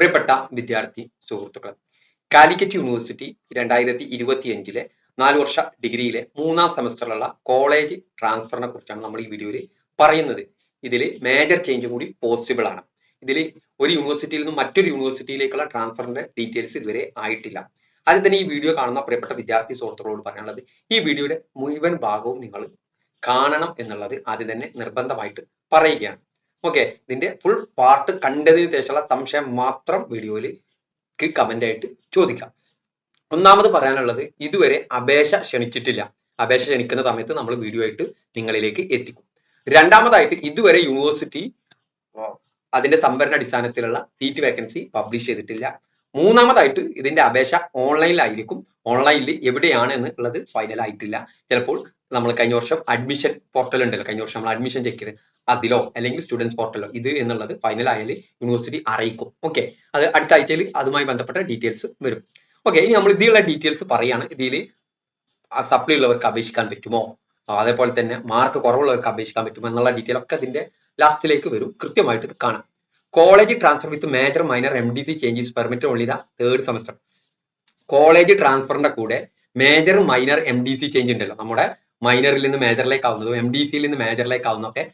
പ്രിയപ്പെട്ട വിദ്യാർത്ഥി സുഹൃത്തുക്കൾ കാലിക്കറ്റ് യൂണിവേഴ്സിറ്റി രണ്ടായിരത്തി ഇരുപത്തിയഞ്ചിലെ നാല് വർഷ ഡിഗ്രിയിലെ മൂന്നാം സെമസ്റ്ററിലുള്ള കോളേജ് ട്രാൻസ്ഫറിനെ കുറിച്ചാണ് നമ്മൾ ഈ വീഡിയോയിൽ പറയുന്നത്. ഇതിൽ മേജർ ചേഞ്ച് കൂടി പോസിബിൾ ആണ്. ഇതിൽ ഒരു യൂണിവേഴ്സിറ്റിയിൽ നിന്നും മറ്റൊരു യൂണിവേഴ്സിറ്റിയിലേക്കുള്ള ട്രാൻസ്ഫറിന്റെ ഡീറ്റെയിൽസ് ഇതുവരെ ആയിട്ടില്ല. അതിൽ തന്നെ ഈ വീഡിയോ കാണുന്ന പ്രിയപ്പെട്ട വിദ്യാർത്ഥി സുഹൃത്തുക്കളോട് പറയാനുള്ളത് ഈ വീഡിയോയുടെ മുഴുവൻ ഭാഗവും നിങ്ങൾ കാണണം എന്നുള്ളത് ആദ്യം തന്നെ നിർബന്ധമായിട്ട് പറയുകയാണ്. ഓക്കെ ഇതിന്റെ ഫുൾ പാർട്ട് കണ്ടതിന് ശേഷമുള്ള സംശയം മാത്രം വീഡിയോയിൽ കമന്റ് ആയിട്ട് ചോദിക്കാം. ഒന്നാമത് പറയാനുള്ളത് ഇതുവരെ അപേക്ഷ ക്ഷണിച്ചിട്ടില്ല. അപേക്ഷ ക്ഷണിക്കുന്ന സമയത്ത് നമ്മൾ വീഡിയോ ആയിട്ട് നിങ്ങളിലേക്ക് എത്തിക്കും. രണ്ടാമതായിട്ട് ഇതുവരെ യൂണിവേഴ്സിറ്റി അതിന്റെ സംഭരണ അടിസ്ഥാനത്തിലുള്ള സീറ്റ് വേക്കൻസി പബ്ലിഷ് ചെയ്തിട്ടില്ല. മൂന്നാമതായിട്ട് ഇതിന്റെ അപേക്ഷ ഓൺലൈനിലായിരിക്കും ഓൺലൈനിൽ എവിടെയാണ് എന്നുള്ളത് ഫൈനൽ ആയിട്ടില്ല. ചിലപ്പോൾ നമ്മൾ കഴിഞ്ഞ വർഷം അഡ്മിഷൻ പോർട്ടൽ ഉണ്ടല്ലോ. കഴിഞ്ഞ വർഷം നമ്മൾ അഡ്മിഷൻ ചെക്ക് ചെയ്ത് അതിലോ അല്ലെങ്കിൽ സ്റ്റുഡൻസ് പോർട്ടലോ ഇത് എന്നുള്ളത് ഫൈനൽ ആയാൽ യൂണിവേഴ്സിറ്റി അറിയിക്കും. ഓക്കെ അത് അടുത്ത ആഴ്ചയിൽ അതുമായി ബന്ധപ്പെട്ട ഡീറ്റെയിൽസ് വരും. ഓക്കെ ഇനി നമ്മൾ ഇതിലുള്ള ഡീറ്റെയിൽസ് പറയാണ്. ഇതിൽ സപ്ലൈ ഉള്ളവർക്ക് അപേക്ഷിക്കാൻ പറ്റുമോ? അതേപോലെ തന്നെ മാർക്ക് കുറവുള്ളവർക്ക് അപേക്ഷിക്കാൻ പറ്റുമോ? എന്നുള്ള ഡീറ്റെയിൽ ഒക്കെ അതിന്റെ ലാസ്റ്റിലേക്ക് വരും. കൃത്യമായിട്ട് ഇത് കാണാം. College transfer with major minor M D C changes permit only the third semester college ട്രാൻസ്ഫറിന്റെ കൂടെ major minor M D C change ഉണ്ടല്ലോ. നമ്മുടെ മൈനറിൽ നിന്ന് മേജറിലേക്ക് ആവുന്നതും എം ഡി സിയിൽ നിന്ന് മേജറിലേക്ക് ആവുന്നതൊക്കെ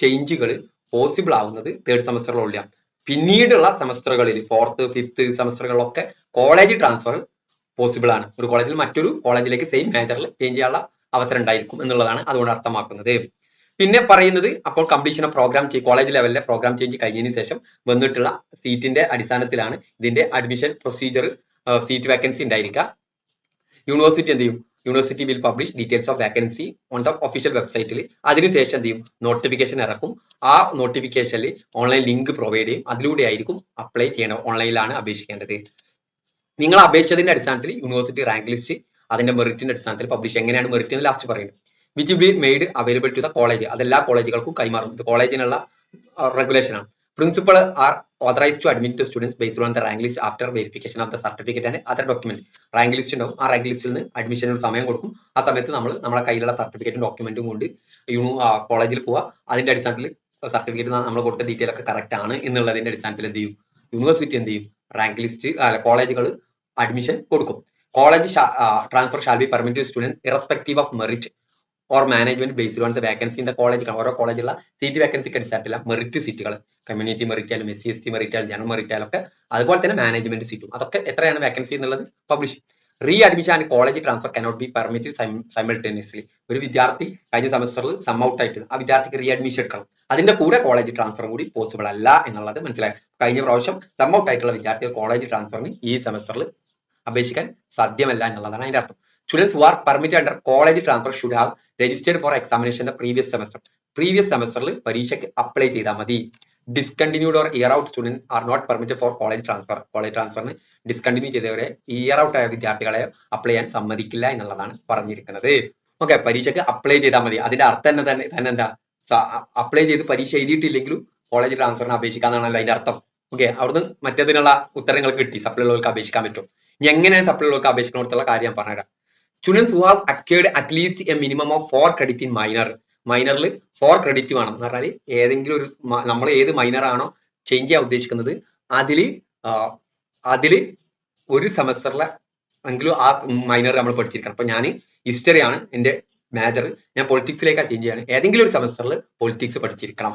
ചേഞ്ചുകൾ പോസിബിൾ ആവുന്നത് തേർഡ് സെമസ്റ്ററിലുള്ള പിന്നീടുള്ള സെമസ്റ്ററുകളിൽ ഫോർത്ത് ഫിഫ്ത്ത് സെമസ്റ്ററുകളിലൊക്കെ കോളേജ് ട്രാൻസ്ഫർ പോസിബിൾ ആണ്. ഒരു കോളേജിൽ മറ്റൊരു കോളേജിലേക്ക് സെയിം മേജറിൽ ചേഞ്ച് ചെയ്യാനുള്ള അവസരം ഉണ്ടായിരിക്കും എന്നുള്ളതാണ് അതുകൊണ്ട് അർത്ഥമാക്കുന്നത്. പിന്നെ പറയുന്നത് അപ്പോൾ കംപ്ലീഷൻ ഓഫ് പ്രോഗ്രാം കോളേജ് ലെവലിലെ പ്രോഗ്രാം ചേഞ്ച് കഴിഞ്ഞതിന് ശേഷം വന്നിട്ടുള്ള സീറ്റിന്റെ അടിസ്ഥാനത്തിലാണ് ഇതിന്റെ അഡ്മിഷൻ പ്രൊസീജിയർ സീറ്റ് വേക്കൻസി ഉണ്ടായിരിക്കുക. യൂണിവേഴ്സിറ്റി എന്ത് ചെയ്യും? University will publish details of vacancy on the official വെബ്സൈറ്റിൽ അതിനുശേഷം എന്ത് ചെയ്യും? നോട്ടിഫിക്കേഷൻ ഇറക്കും. ആ നോട്ടിഫിക്കേഷനിൽ ഓൺലൈൻ ലിങ്ക് പ്രൊവൈഡ് ചെയ്യും. അതിലൂടെ ആയിരിക്കും അപ്ലൈ ചെയ്യണം ഓൺലൈനിലാണ് അപേക്ഷിക്കേണ്ടത്. നിങ്ങൾ അപേക്ഷിച്ചതിന്റെ അടിസ്ഥാനത്തിൽ യൂണിവേഴ്സിറ്റി റാങ്ക് ലിസ്റ്റ് അതിന്റെ മെറിറ്റിന്റെ അടിസ്ഥാനത്തിൽ പബ്ലിഷ് എങ്ങനെയാണ് മെറിറ്റ് എന്ന് ലാസ്റ്റ് പറയുന്നത് which be made available to the college അതെല്ലാ കോളേജുകൾക്കും കൈമാറും. കോളേജിനുള്ള റെഗുലേഷൻ ആണ്. Principal are authorise to admit the students based on the rank list after verification of the certificate and other document rank list ഉണ്ടാവും. ആ rank ലിസ്റ്റിൽ നിന്ന് അഡ്മിഷന് സമയം കൊടുക്കും. ആ സമയത്ത് നമ്മൾ നമ്മുടെ കയ്യിലുള്ള സർട്ടിഫിക്കറ്റും ഡോക്യുമെന്റും കൊണ്ട് യൂണു കോളേജിൽ പോവുക അതിന്റെ അടിസ്ഥാനത്തിൽ സർട്ടിഫിക്കറ്റ് നമ്മൾ കൊടുത്ത ഡീറ്റെയിൽ ഒക്കെ കറക്റ്റ് ആണ് എന്നുള്ളതിന്റെ അടിസ്ഥാനത്തിൽ എന്ത് ചെയ്യും? യൂണിവേഴ്സിറ്റി എന്ത് ചെയ്യും? റാങ്ക് ലിസ്റ്റ് അല്ല കോളേജുകൾ അഡ്മിഷൻ കൊടുക്കും. College transfer shall be permit student irrespective of merit or management based on the vacancy in the college ഓരോ കോളേജുള്ള സീറ്റ് വേക്കൻസിക്ക് അടിസ്ഥാനത്തില്ല മെറിറ്റ് സീറ്റുകൾ കമ്മ്യൂണിറ്റി മെറിറ്റ് ആയാലും S C S T merit ആയാലും ജനറൽ മെറിറ്റ് ആയാലും ഒക്കെ അതുപോലെ തന്നെ മാനേജ്മെന്റ് സീറ്റും അതൊക്കെ എത്രയാണ് വേക്കൻസി എന്നുള്ളത് publish re admission and college transfer cannot be permitted simultaneously ഒരു വിദ്യാർത്ഥി കഴിഞ്ഞ സെമസ്റ്ററിൽ സം ഔട്ട് ആയിട്ട് ആ വിദ്യാർത്ഥിക്ക് റീ അഡ്മിഷൻ എടുക്കണം. അതിന്റെ കൂടെ കോളേജ് ട്രാൻസ്ഫർ കൂടി പോസിബിൾ അല്ല എന്നുള്ളത് മനസ്സിലായി. കഴിഞ്ഞ പ്രാവശ്യം സം ഔട്ട് ആയിട്ടുള്ള വിദ്യാർത്ഥികൾ കോളേജ് ട്രാൻസ്ഫറിന് ഈ സെമസ്റ്ററിൽ അപേക്ഷിക്കാൻ സാധ്യമല്ല എന്നുള്ളതാണ് അതിന്റെ അർത്ഥം. Students who are permitted under college transfer should have registered for examination the previous semester previous സെമസ്റ്ററിൽ പരീക്ഷയ്ക്ക് അപ്ലൈ ചെയ്താൽ മതി. Discontinued or year out student are not permitted for college transfer college ട്രാൻസ്ഫറിന് discontinue ചെയ്തവരെ ഇയർ ഔട്ട് ആയ വിദ്യാർത്ഥികളെ apply ചെയ്യാൻ സമ്മതിക്കില്ല എന്നുള്ളതാണ് പറഞ്ഞിരിക്കുന്നത്. ഓക്കെ പരീക്ഷയ്ക്ക് അപ്ലൈ ചെയ്താൽ മതി. അതിന്റെ അർത്ഥം തന്നെ തന്നെ തന്നെ എന്താ? അപ്ലൈ ചെയ്ത് പരീക്ഷ എഴുതിയിട്ടില്ലെങ്കിലും കോളേജ് ട്രാൻസ്ഫറിന് അപേക്ഷിക്കാന്നാണല്ലോ അതിന്റെ അർത്ഥം. ഓക്കെ അവിടുന്ന് മറ്റേതിനുള്ള ഉത്തരങ്ങൾ കിട്ടി. സപ്ലൈ ഉള്ളവർക്ക് അപേക്ഷിക്കാൻ പറ്റും. ഇനി എങ്ങനെയാണ് സപ്ലൈ ഉള്ളവർക്ക് അപേക്ഷിക്കണമെന്നുള്ള കാര്യം ഞാൻ പറഞ്ഞുതരാം. Students who have acquired at least a minimum of four credit in minor മൈനറിൽ four credit വേണം എന്ന് പറഞ്ഞാൽ ഏതെങ്കിലും ഒരു നമ്മൾ ഏത് മൈനർ ആണോ ചേഞ്ച് ചെയ്യാൻ ഉദ്ദേശിക്കുന്നത് അതിൽ അതിൽ ഒരു സെമസ്റ്ററിലെ എങ്കിലും ആ മൈനർ നമ്മൾ പഠിച്ചിരിക്കണം. അപ്പൊ ഞാൻ ഹിസ്റ്ററി ആണ് എന്റെ മേജർ ഞാൻ പൊളിറ്റിക്സിലേക്കാണ് ചേഞ്ച് ചെയ്യാണ്. ഏതെങ്കിലും ഒരു സെമസ്റ്ററിൽ പൊളിറ്റിക്സ് പഠിച്ചിരിക്കണം.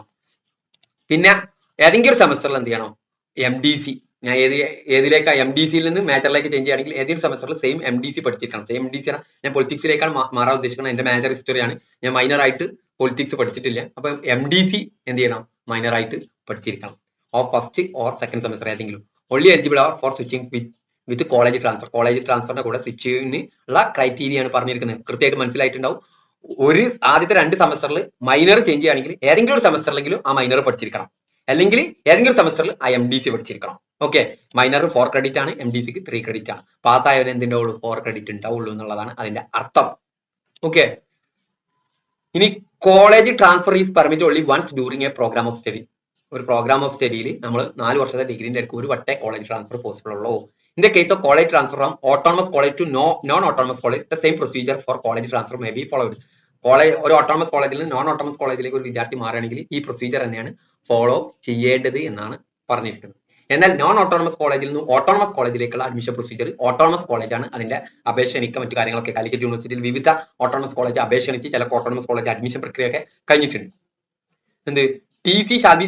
പിന്നെ ഏതെങ്കിലും ഒരു സെമസ്റ്ററിൽ എന്ത് ചെയ്യണം? എം ഡി സി ഞാൻ ഏത് ഏതിലേക്ക് എം ഡി സിയിൽ നിന്ന് മേജറിലേക്ക് ചേഞ്ച് ചെയ്യുകയാണെങ്കിൽ ഏതെങ്കിലും സെമസ്റ്ററിൽ സെയിം എം ഡി സി പഠിച്ചിരിക്കണം. സെയിം എം ഡി സി ഞാൻ പൊളിറ്റിക്സിലേക്കാണ് മാറാൻ ഉദ്ദേശിക്കുന്നത്. എന്റെ മേജർ ഹിസ്റ്ററിയാണ് ഞാൻ മൈനർ ആയിട്ട് പൊളിറ്റിക്സ് പഠിച്ചിട്ടില്ല. അപ്പം എം ഡി സി എന്ത് ചെയ്യണം? മൈനർ ആയിട്ട് പഠിച്ചിരിക്കണം. Or first or second semester ഏതെങ്കിലും. Only eligible are for switching with with college transfer college ട്രാൻസ്ഫറിന്റെ കൂടെ സ്വിച്ചിന് ഉള്ള ക്രൈറ്റീരിയ ആണ് പറഞ്ഞിരിക്കുന്നത്. കൃത്യമായിട്ട് മനസ്സിലായിട്ടുണ്ടാവും. ഒരു ആദ്യത്തെ രണ്ട് സെമസ്റ്ററിൽ മൈനർ ചേഞ്ച് ചെയ്യുകയാണെങ്കിൽ ഏതെങ്കിലും ഒരു സെമസ്റ്ററിലെങ്കിലും ആ മൈനർ പഠിച്ചിരിക്കണം. അല്ലെങ്കിൽ ഏതെങ്കിലും സെമസ്റ്ററിൽ ആ എം ഡി സി പഠിച്ചിരിക്കണം. ഓക്കെ മൈനർ ഫോർ ക്രെഡിറ്റ് ആണ് എം ഡി സിക്ക് ത്രീ ക്രെഡിറ്റ് ആണ്. പാസ്സായവർ എന്തിന്റെ ഉള്ളൂ? ഫോർ ക്രെഡിറ്റ് ഉണ്ടാവുള്ളൂ എന്നുള്ളതാണ് അതിന്റെ അർത്ഥം. ഓക്കെ ഇനി college transfer is permit only once during a program of study ഒരു പ്രോഗ്രാം ഓഫ് സ്റ്റഡിയിൽ നമ്മൾ നാല് വർഷത്തെ ഡിഗ്രീന്റെ അടുക്ക് ഒരു വട്ടേ കോളേജ് ട്രാൻസ്ഫർ പോസിബിൾ ഉള്ളൂ. In the case of college transfer from autonomous college to no non autonomous college the same procedure for college transfer may be followed college ഒരു ഓട്ടോണമസ് കോളേജിൽ നിന്ന് നോൺ ഓട്ടോണമസ് കോളേജിലേക്ക് ഒരു വിദ്യാർത്ഥി മാറുകയാണെങ്കിൽ ഈ പ്രൊസീജിയർ തന്നെയാണ് ഫോളോ ചെയ്യേണ്ടത് എന്നാണ് പറഞ്ഞിരിക്കുന്നത്. എന്നാൽ നോൺ ഓട്ടോണമസ് കോളേജിൽ നിന്ന് ഓട്ടോണമസ് കോളേജിലേക്കുള്ള അഡ്മിഷൻ പ്രൊസീജിയർ ഓട്ടോണമസ് കോളേജാണ് അതിന്റെ അപേക്ഷ എനിക്ക് മറ്റു കാര്യങ്ങളൊക്കെ കാലിക്കറ്റ് യൂണിവേഴ്സിറ്റിയിൽ വിവിധ ഓട്ടോണമസ് കോളേജ് അപേക്ഷ എനിക്ക് ചില ഓട്ടോണമസ് കോളേജ് അഡ്മിഷൻ പ്രക്രിയയൊക്കെ കഴിഞ്ഞിട്ടുണ്ട്. എന്ത്? T C shall be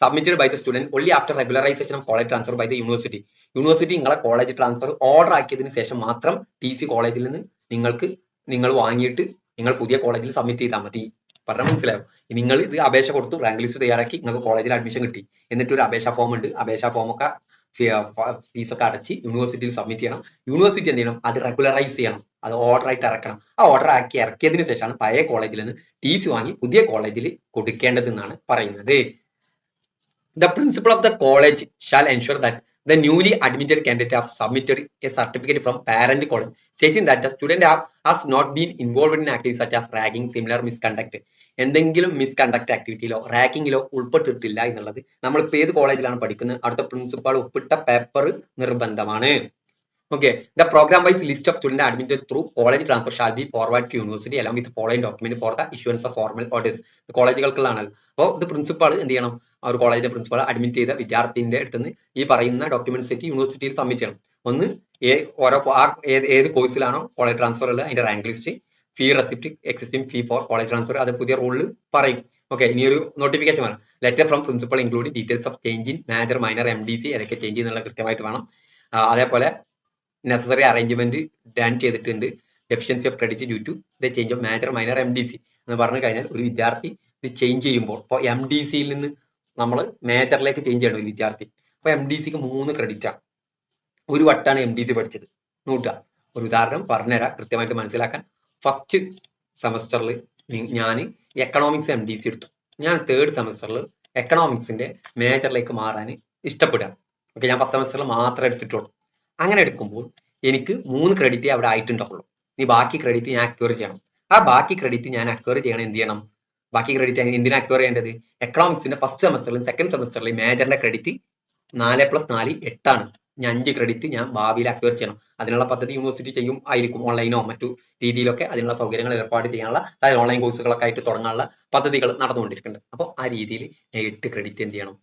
submitted by the student only after regularisation of college transfer by the university university നിങ്ങളെ കോളേജ് ട്രാൻസ്ഫർ ഓർഡർ ആക്കിയതിന് ശേഷം മാത്രം ടി സി കോളേജിൽ നിന്ന് നിങ്ങൾക്ക് നിങ്ങൾ വാങ്ങിയിട്ട് നിങ്ങൾ പുതിയ കോളേജിൽ സബ്മിറ്റ് ചെയ്താൽ മതി. പറഞ്ഞാൽ മനസ്സിലാവും നിങ്ങൾ ഇത് അപേക്ഷ കൊടുത്തു റാങ്ക് ലിസ്റ്റ് തയ്യാറാക്കി നിങ്ങൾക്ക് കോളേജിൽ അഡ്മിഷൻ കിട്ടി. എന്നിട്ട് ഒരു അപേക്ഷാ ഫോം ഉണ്ട്. അപേക്ഷാ ഫോമൊക്കെ ഒക്കെ ഫീസ് ഒക്കെ അടച്ച് യൂണിവേഴ്സിറ്റിയിൽ സബ്മിറ്റ് ചെയ്യണം. യൂണിവേഴ്സിറ്റി എന്ത് ചെയ്യണം? അത് റെഗുലറൈസ് ചെയ്യണം. അത് ഓർഡർ ആയിട്ട് ഇറക്കണം. ആ ഓർഡർ ആക്കി ഇറക്കിയതിന് ശേഷമാണ് പഴയ കോളേജിൽ നിന്ന് ടി സി വാങ്ങി പുതിയ കോളേജിൽ കൊടുക്കേണ്ടതെന്നാണ് പറയുന്നത്. The principal of the college shall ensure that the newly admitted candidate have submitted a certificate from parent college stating that the student have, has not been involved in activities such as ragging, similar misconduct. എന്തെങ്കിലും misconduct ആക്ടിവിറ്റിയിലോ റാങ്കിങ്ങിലോ ഉൾപ്പെട്ടിട്ടില്ല എന്നുള്ളത് നമ്മളിപ്പോൾ ഏത് കോളേജിലാണ് പഠിക്കുന്നത് അടുത്ത പ്രിൻസിപ്പാൾ ഒപ്പിട്ട പേപ്പർ നിർബന്ധമാണ് okay the program wise list of student admitted through college transfer shall be forward to university along with following document for the issuance of formal orders കോളേജുകൾക്കുള്ളതാണ് അപ്പോൾ ഇത് പ്രിൻസിപ്പാൾ എന്ത് ചെയ്യണം ആ ഒരു കോളേജിന്റെ പ്രിൻസിപ്പാൾ അഡ്മിറ്റ് ചെയ്ത വിദ്യാർത്ഥിന്റെ അടുത്ത് നിന്ന് ഈ പറയുന്ന ഡോക്യുമെന്റ് സെറ്റ് യൂണിവേഴ്സിറ്റിയിൽ സബ്മിറ്റ് ചെയ്യണം. ഒന്ന് ഓരോ ഏത് കോഴ്സിലാണോ കോളേജ് ട്രാൻസ്ഫർ ഉള്ളത്? അതിന്റെ rank list fee receipt existing fee for college transfer അത് പുതിയ റൂളിൽ പറയും. ഓക്കെ ഇനി ഒരു നോട്ടിഫിക്കേഷൻ വേണം. Letter from principal including details of change in major minor M D C ഏതൊക്കെ ചേഞ്ച് എന്നുള്ള കൃത്യമായിട്ട് വേണം. അതേപോലെ നെസസറി അറേഞ്ച്മെന്റ് ഡാൻ ചെയ്തിട്ടുണ്ട്. Deficiency of credit due to the change of major minor M D C എന്ന് പറഞ്ഞു കഴിഞ്ഞാൽ ഒരു വിദ്യാർത്ഥി ഇത് ചേഞ്ച് ചെയ്യുമ്പോൾ ഇപ്പോൾ എം ഡി സിയിൽ നിന്ന് നമ്മൾ മേജറിലേക്ക് ചേഞ്ച് ചെയ്യണം ഒരു വിദ്യാർത്ഥി. അപ്പോൾ എം ഡി സിക്ക് മൂന്ന് ക്രെഡിറ്റ് ആണ് ഒരു വട്ടാണ് എം ഡി സി പഠിച്ചത്. നോക്കുക. ഒരു ഉദാഹരണം പറഞ്ഞുതരാം. കൃത്യമായിട്ട് മനസ്സിലാക്കാൻ. ഫസ്റ്റ് സെമസ്റ്ററിൽ ഞാൻ എക്കണോമിക്സ് എം ഡി സി എടുത്തു. ഞാൻ തേർഡ് സെമസ്റ്ററിൽ എക്കണോമിക്സിന്റെ മേജറിലേക്ക് മാറാൻ ഇഷ്ടപ്പെടുക. ഓക്കെ ഞാൻ ഫസ്റ്റ് സെമസ്റ്ററിൽ മാത്രമേ എടുത്തിട്ടുള്ളൂ. അങ്ങനെ എടുക്കുമ്പോൾ എനിക്ക് മൂന്ന് ക്രെഡിറ്റ് അവിടെ ആയിട്ടുണ്ടാവുള്ളൂ. ഇനി ബാക്കി ക്രെഡിറ്റ് ഞാൻ അക്വയർ ചെയ്യണം. ആ ബാക്കി ക്രെഡിറ്റ് ഞാൻ അക്വയർ ചെയ്യണം. എന്ത് ചെയ്യണം? ബാക്കി ക്രെഡിറ്റ് എന്തിനാ അക്വയർ ചെയ്യേണ്ടത്? എക്കണോമിക്സിന്റെ ഫസ്റ്റ് സെമസ്റ്ററിലും സെക്കൻഡ് സെമസ്റ്ററിലും മേജറിന്റെ ക്രെഡിറ്റ് നാല് പ്ലസ് നാല് എട്ടാണ് ഞാൻ അഞ്ച് ക്രെഡിറ്റ് ഞാൻ ഭാവിയിൽ അക്വയർ ചെയ്യണം. അതിനുള്ള പദ്ധതി യൂണിവേഴ്സിറ്റി ചെയ്യും. ആയിരിക്കും ഓൺലൈനോ മറ്റു രീതിയിലൊക്കെ അതിനുള്ള സൗകര്യങ്ങൾ ഏർപ്പാട് ചെയ്യാനുള്ള അതായത് ഓൺലൈൻ കോഴ്സുകളൊക്കെ ആയിട്ട് തുടങ്ങാനുള്ള പദ്ധതികൾ നടന്നുകൊണ്ടിരിക്കുന്നുണ്ട്. അപ്പോൾ ആ രീതിയിൽ ഞാൻ എട്ട് ക്രെഡിറ്റ് എന്ത് ചെയ്യണം?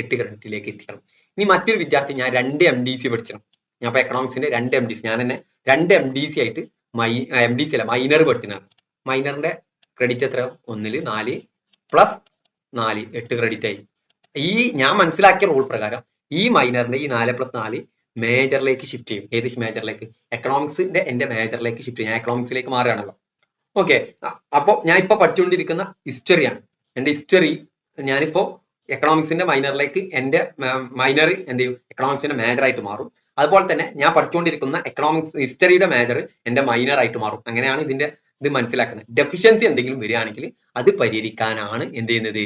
എട്ട് ക്രെഡിറ്റിലേക്ക് എത്തിക്കണം. ഇനി മറ്റൊരു വിദ്യാർത്ഥി ഞാൻ രണ്ട് എം ഡി സി പഠിക്കണം ഞാൻ ഇപ്പോൾ എക്കണോമിക്സിന്റെ രണ്ട് എം ഡി സി ഞാൻ തന്നെ രണ്ട് എം ഡി സി ആയിട്ട് മൈ എം ഡി സി അല്ല മൈനർ പഠിച്ചിട്ടാണ് മൈനറിന്റെ ക്രെഡിറ്റ് എത്ര ഒന്നിൽ നാല് പ്ലസ് നാല് എട്ട് ക്രെഡിറ്റ് ആയി. ഈ ഞാൻ മനസ്സിലാക്കിയ റൂൾ പ്രകാരം ഈ മൈനറിന്റെ ഈ നാല് പ്ലസ് നാല് മേജറിലേക്ക് ഷിഫ്റ്റ് ചെയ്യും. ഏത് മേജറിലേക്ക് എക്കണോമിക്സിന്റെ എന്റെ മേജറിലേക്ക് ഷിഫ്റ്റ് ചെയ്യും. ഞാൻ എക്കണോമിക്സിലേക്ക് മാറുകയാണല്ലോ. ഓക്കെ അപ്പോൾ ഞാൻ ഇപ്പൊ പഠിച്ചുകൊണ്ടിരിക്കുന്ന ഹിസ്റ്ററിയാണ് എന്റെ ഹിസ്റ്ററി ഞാനിപ്പോ എക്കണോമിക്സിന്റെ മൈനറിലേക്ക് എന്റെ മൈനർ എന്ത് ചെയ്യും എക്കണോമിക്സിന്റെ മേജർ ആയിട്ട് മാറും. അതുപോലെ തന്നെ ഞാൻ പഠിച്ചുകൊണ്ടിരിക്കുന്ന എക്കണോമിക്സ് ഹിസ്റ്ററിയുടെ മേജർ എന്റെ മൈനർ ആയിട്ട് മാറും. അങ്ങനെയാണ് ഇതിന്റെ ഇത് മനസ്സിലാക്കുന്നത്. ഡെഫിഷ്യൻസി എന്തെങ്കിലും വരികയാണെങ്കിൽ അത് പരിഹരിക്കാനാണ് എന്ത് ചെയ്യുന്നത്?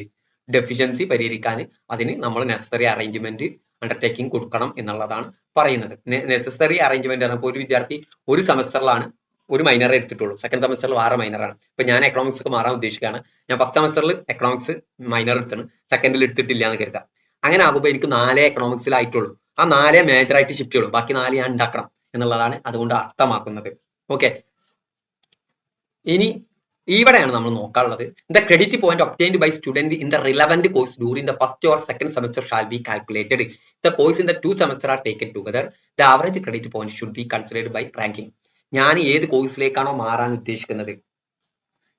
ഡെഫിഷ്യൻസി പരിഹരിക്കാൻ അതിന് നമ്മൾ നെസസറി അറേഞ്ച്മെന്റ് അണ്ടർടേക്കിംഗ് കൊടുക്കണം എന്നുള്ളതാണ് പറയുന്നത്. നെസസറി അറേഞ്ച്മെന്റ് ഒരു വിദ്യാർത്ഥി ഒരു സെമസ്റ്ററിലാണ് ഒരു മൈനർ എടുത്തിട്ടുള്ളൂ. സെക്കൻഡ് സെമസ്റ്ററിൽ വേറെ മൈനറാണ് ഇപ്പൊ ഞാൻ എക്കണോമിക്സ് ഒക്കെ മാറാൻ ഉദ്ദേശിക്കുകയാണ്. ഞാൻ ഫസ്റ്റ് സെമസ്റ്ററിൽ എക്കണോമിക്സ് മൈനർ എടുത്താണ്. സെക്കൻഡിൽ എടുത്തിട്ടില്ല എന്ന് കരുതാം അങ്ങനെ ആകുമ്പോൾ എനിക്ക് നാലേ എക്കണോമിക്സിലായിട്ടുള്ളൂ ആ നാലേ മേജർ ആയിട്ട് ഷിഫ്റ്റ് ചെയ്യുള്ളൂ. ബാക്കി നാല് ഞാൻ ഉണ്ടാക്കണം എന്നുള്ളതാണ് അതുകൊണ്ട് അർത്ഥമാക്കുന്നത്. ഓക്കെ ഇനി ഇവിടെയാണ് നമ്മൾ നോക്കാനുള്ളത്. The credit point obtained by student in the relevant course during the first or second semester shall be calculated the course in the two semester are taken together the average credit point should be considered by ranking ഞാൻ ഏത് കോഴ്സിലേക്കാണോ മാറാൻ ഉദ്ദേശിക്കുന്നത്?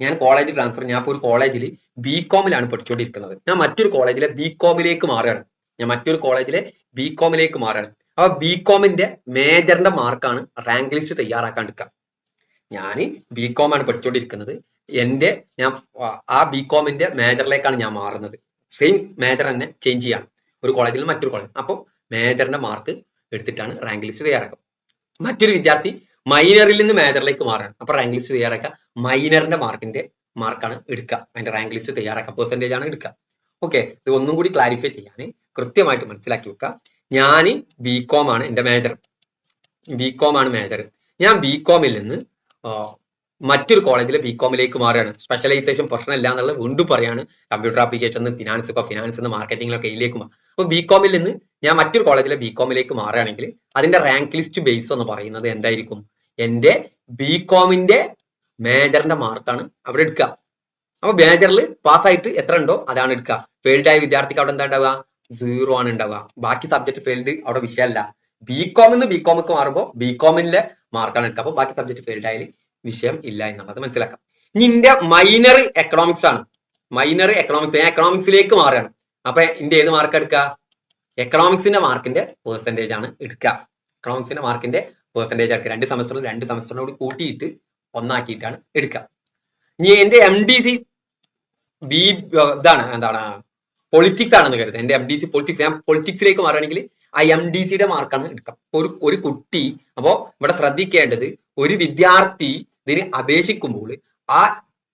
ഞാൻ college transfer ഞാൻ ഇപ്പോൾ ഒരു കോളേജിൽ B കോമിലാണ് പഠിച്ചുകൊണ്ടിരിക്കുന്നത് ഞാൻ മറ്റൊരു കോളേജിലെ ബി കോമിലേക്ക് മാറുകയാണ്. ഞാൻ മറ്റൊരു കോളേജിലെ ബി കോമിലേക്ക് മാറുകയാണ്. അപ്പൊ ബി കോമിന്റെ മേജറിന്റെ മാർക്കാണ് റാങ്ക് ലിസ്റ്റ് തയ്യാറാക്കാൻ എടുക്കുക ഞാൻ ബി കോം ആണ് പഠിച്ചുകൊണ്ടിരിക്കുന്നത് എന്റെ ഞാൻ ആ ബി കോമിന്റെ മേജറിലേക്കാണ് ഞാൻ മാറുന്നത്. സെയിം മേജർ തന്നെ ചേഞ്ച് ചെയ്യാണ്. ഒരു കോളേജിൽ മറ്റൊരു കോളേജ് അപ്പോൾ മേജറിന്റെ മാർക്ക് എടുത്തിട്ടാണ് റാങ്ക് ലിസ്റ്റ് തയ്യാറാക്കുക. മറ്റൊരു വിദ്യാർത്ഥി മൈനറിൽ നിന്ന് മേജറിലേക്ക് മാറണം. അപ്പൊ റാങ്ക് ലിസ്റ്റ് തയ്യാറാക്കുക. മൈനറിന്റെ മാർക്കിന്റെ മാർക്കാണ് എടുക്കുക. അതിന്റെ റാങ്ക് ലിസ്റ്റ് തയ്യാറാക്കുക. പെർസെന്റേജ് ആണ് എടുക്കുക. ഓക്കെ ഇത് ഒന്നും കൂടി ക്ലാരിഫൈ ചെയ്യാൻ കൃത്യമായിട്ട് മനസ്സിലാക്കി വെക്കുക. ഞാൻ ബി കോം ആണ് എന്റെ മേജർ ബി കോം ആണ് മേജർ ഞാൻ ബി കോമിൽ നിന്ന് മറ്റൊരു കോളേജിലെ ബി കോമിലേക്ക് മാറുകയാണ്. സ്പെഷ്യലൈസേഷൻ പ്രശ്നമില്ല എന്നുള്ളത് വീണ്ടും പറയാണ്. കമ്പ്യൂട്ടർ ആപ്ലിക്കേഷൻ ഫിനാൻസ് ഒക്കെ ഫിനാൻസ് മാർക്കറ്റിംഗിലൊക്കെ ഇതിലേക്ക് മാറും. അപ്പൊ ബി കോമിൽ നിന്ന് ഞാൻ മറ്റൊരു കോളേജിലെ ബി കോമിലേക്ക് മാറുകയാണെങ്കിൽ അതിന്റെ റാങ്ക് ലിസ്റ്റ് ബേസ് എന്ന് പറയുന്നത് എന്തായിരിക്കും? എന്റെ ബി കോമിന്റെ മേജറിന്റെ മാർക്കാണ് അവിടെ എടുക്കുക. അപ്പൊ മേജറിൽ പാസ്സായിട്ട് എത്ര ഉണ്ടോ അതാണ് എടുക്കുക. ഫെയിൽഡ് ആയ വിദ്യാർത്ഥിക്ക് അവിടെ എന്താ ഉണ്ടാവുക? സീറോ ആണ് ഉണ്ടാവുക. ബാക്കി സബ്ജക്ട് ഫെയിൽഡ് അവിടെ വിഷയമല്ല. ബി കോമിന്ന് ബി കോമൊക്കെ മാറുമ്പോൾ ബി കോമിന്റെ മാർക്കാണ് എടുക്കുക. അപ്പൊ ബാക്കി സബ്ജക്ട് ഫെയിൽഡ് ആയാലും വിഷയം ഇല്ല എന്നുള്ളത് മനസ്സിലാക്കാം. ഇനി ഇന്റെ മൈനർ എക്കണോമിക്സ് ആണ്. മൈനർ എക്കണോമിക്സ് ഞാൻ എക്കണോമിക്സിലേക്ക് മാറുകയാണ്. അപ്പൊ ഇന്റെ ഏത് മാർക്ക് എടുക്കുക? എക്കണോമിക്സിന്റെ മാർക്കിന്റെ പെർസെന്റേജ് ആണ് എടുക്കുക. എക്കണോമിക്സിന്റെ മാർക്കിന്റെ പെർസെന്റേജ് എടുക്കുക രണ്ട് സെമസ്റ്ററിൽ രണ്ട് സെമസ്റ്ററിനോട് കൂട്ടിയിട്ട് ഒന്നാക്കിയിട്ടാണ് എടുക്കുക. ഇനി എന്റെ എം ഡി സി ബി ഇതാണ് എന്താണ് പൊളിറ്റിക്സ് ആണെന്ന് കരുതുന്നത് എന്റെ എം ഡി സി പൊളിറ്റിക്സ് ഞാൻ പൊളിറ്റിക്സിലേക്ക് മാറുകയാണെങ്കിൽ ആ എം ഡി സിയുടെ മാർക്കാണ് എടുക്കാം ഒരു ഒരു കുട്ടി അപ്പോൾ ഇവിടെ ശ്രദ്ധിക്കേണ്ടത് ഒരു വിദ്യാർത്ഥി ഇതിന് അപേക്ഷിക്കുമ്പോൾ ആ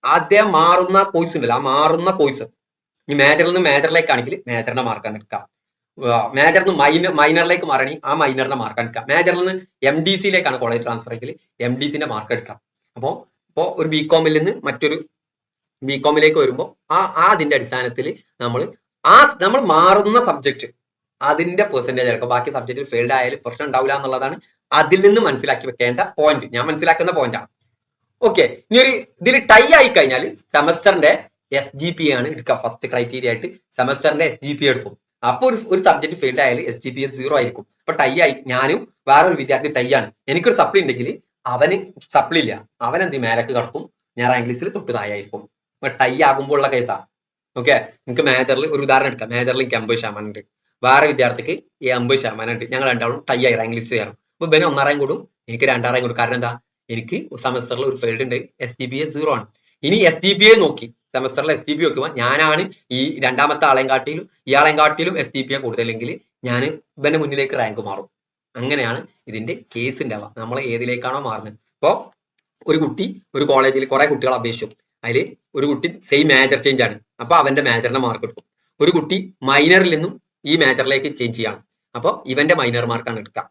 ആദ്യം മാറുന്ന കോഴ്സ് ഉണ്ടല്ലോ ആ മാറുന്ന കോഴ്സ് ഈ മേജറിൽ നിന്ന് മേജറിലേക്കാണെങ്കിൽ മേജറിന്റെ മാർക്കാണ് എടുക്കാം മേജറിൽ നിന്ന് മൈനർ മൈനറിലേക്ക് മാറണി. ആ മൈനറിന്റെ മാർക്ക് എടുക്കാം. മേജറിൽ നിന്ന് എം ഡി സിയിലേക്കാണ് കോളേജ് ട്രാൻസ്ഫർ എങ്കിൽ എം ഡി സിന്റെ മാർക്ക് എടുക്കാം. അപ്പോൾ ഇപ്പോൾ ഒരു ബി കോമിൽ നിന്ന് മറ്റൊരു ബി കോമിലേക്ക് വരുമ്പോൾ ആ ആ അതിന്റെ അടിസ്ഥാനത്തിൽ നമ്മൾ ആ നമ്മൾ മാറുന്ന സബ്ജക്ട് അതിന്റെ പെർസെന്റേജ് എടുക്കും ബാക്കി സബ്ജക്റ്റിൽ ഫെയിൽഡ് ആയാലും പ്രശ്നം ഉണ്ടാവില്ല എന്നുള്ളതാണ് അതിൽ നിന്ന് മനസ്സിലാക്കി വെക്കേണ്ട പോയിന്റ് ഞാൻ മനസ്സിലാക്കുന്ന പോയിന്റാണ് ഓക്കെ ഇനി ഒരു ഇതിൽ ടൈ ആയി കഴിഞ്ഞാൽ സെമസ്റ്ററിന്റെ എസ് ജി പി ആണ് എടുക്കുക. ഫസ്റ്റ് ക്രൈറ്റീരിയ ആയിട്ട് സെമസ്റ്ററിന്റെ എസ് ജി പി എടുക്കും. അപ്പൊ ഒരു ഒരു സബ്ജക്ട് ഫെയിൽഡ് ആയാൽ എസ് ജി പി സീറോ ആയിരിക്കും. അപ്പൊ ടൈ ആയി. ഞാനും വേറൊരു വിദ്യാർത്ഥി ടൈ ആണ്. എനിക്കൊരു സപ്ലി ഉണ്ടെങ്കിൽ അവന് സപ്ലി ഇല്ല. അവൻ എന്ത് മേലക്ക് കടക്കും. ഞാൻ റാങ്ക് ലിസ്റ്റിൽ തൊട്ട് തായായിരിക്കും ടൈ ആകുമ്പോൾ ഉള്ള കേസാ ഓക്കെ നിങ്ങൾക്ക് മേജറിൽ ഒരു ഉദാഹരണം എടുക്കാം. മേജറിൽ എനിക്ക് അമ്പത് ശതമാനം ഉണ്ട്. വേറെ വിദ്യാർത്ഥിക്ക് ഈ അമ്പത് ശതമാനം ഉണ്ട്. ഞങ്ങൾ രണ്ടാളും ടൈ ആയി റാങ്ക് ലിസ്റ്റ് കയറും അപ്പൊ ബെന് ഒന്നാം റാങ്ക് കൂടും. എനിക്ക് രണ്ടാം റാങ്ക് കൂടും. കാരണം എന്താ? എനിക്ക് സെമസ്റ്ററിൽ ഒരു ഫീൽഡ് ഉണ്ട്. S D P A zero ആണ്. ഇനി എസ് ഡി പി എ നോക്കി. സെമസ്റ്ററിൽ എസ് ടി പി വെക്കുമ്പോൾ ഞാനാണ് ഈ രണ്ടാമത്തെ ആളെയും കാട്ടിലും ഇയാളെയും കാട്ടിലും എസ് ടി പി കൂടുതലെങ്കിൽ ഞാൻ ഇവന്റെ മുന്നിലേക്ക് റാങ്ക് മാറും. അങ്ങനെയാണ് ഇതിന്റെ കേസ് ഉണ്ടാവുക നമ്മൾ ഏതിലേക്കാണോ മാറുന്നത്. ഇപ്പോൾ ഒരു കുട്ടി ഒരു കോളേജിൽ കുറെ കുട്ടികൾ അപേക്ഷിച്ചു. അതിൽ ഒരു കുട്ടി സെയിം മേജർ ചേഞ്ച് ആണ്. അപ്പൊ അവന്റെ മേജറിന്റെ മാർക്ക് എടുക്കും. ഒരു കുട്ടി മൈനറിൽ നിന്നും ഈ മേജറിലേക്ക് ചേഞ്ച് ചെയ്യണം. അപ്പൊ ഇവന്റെ മൈനർ മാർക്കാണ് എടുക്കുക.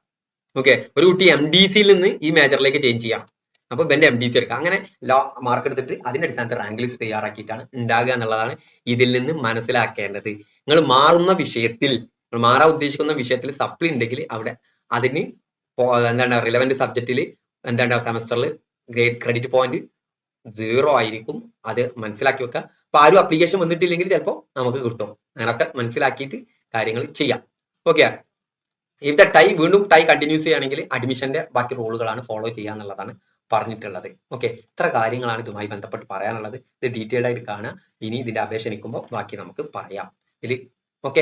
ഓക്കെ ഒരു കുട്ടി എം ഡി സിയിൽ നിന്ന് ഈ മേജറിലേക്ക് ചേഞ്ച് ചെയ്യണം. അപ്പൊ ബെന്റെ എം ഡി സി എടുക്കുക. അങ്ങനെ ലോ മാർക്ക് എടുത്തിട്ട് അതിന്റെ അടിസ്ഥാനത്തിൽ റാങ്ക് ലിസ്റ്റ് തയ്യാറാക്കിയിട്ടാണ് ഉണ്ടാകുക എന്നുള്ളതാണ് ഇതിൽ നിന്ന് മനസ്സിലാക്കേണ്ടത്. നിങ്ങൾ മാറുന്ന വിഷയത്തിൽ മാറാൻ ഉദ്ദേശിക്കുന്ന വിഷയത്തിൽ സപ്ലി ഉണ്ടെങ്കിൽ അവിടെ അതിന് എന്താണ് റിലവന്റ് സബ്ജക്റ്റിൽ എന്താണ് സെമസ്റ്ററിൽ ഗ്രേഡ് ക്രെഡിറ്റ് പോയിന്റ് സീറോ ആയിരിക്കും. അത് മനസ്സിലാക്കി വെക്കുക. അപ്പൊ ആരും അപ്ലിക്കേഷൻ വന്നിട്ടില്ലെങ്കിൽ ചിലപ്പോൾ നമുക്ക് കിട്ടും. അങ്ങനൊക്കെ മനസ്സിലാക്കിയിട്ട് കാര്യങ്ങൾ ചെയ്യാം. ഓക്കെ ഇഫ് ടൈ വീണ്ടും ടൈ കണ്ടിന്യൂസ് ചെയ്യുകയാണെങ്കിൽ അഡ്മിഷന്റെ ബാക്കി റൂളുകളാണ് ഫോളോ ചെയ്യുക എന്നുള്ളതാണ്. പറഞ്ഞിട്ടുള്ളത്. ഓക്കെ ഇത്ര കാര്യങ്ങളാണ് ഇതുമായി ബന്ധപ്പെട്ട് പറയാനുള്ളത്. ഇത് ഡീറ്റെയിൽഡ് ആയിട്ട് കാണുക ഇനി ഇതിന്റെ അപേക്ഷ നിൽക്കുമ്പോൾ ബാക്കി നമുക്ക് പറയാം. ഇതിൽ ഓക്കെ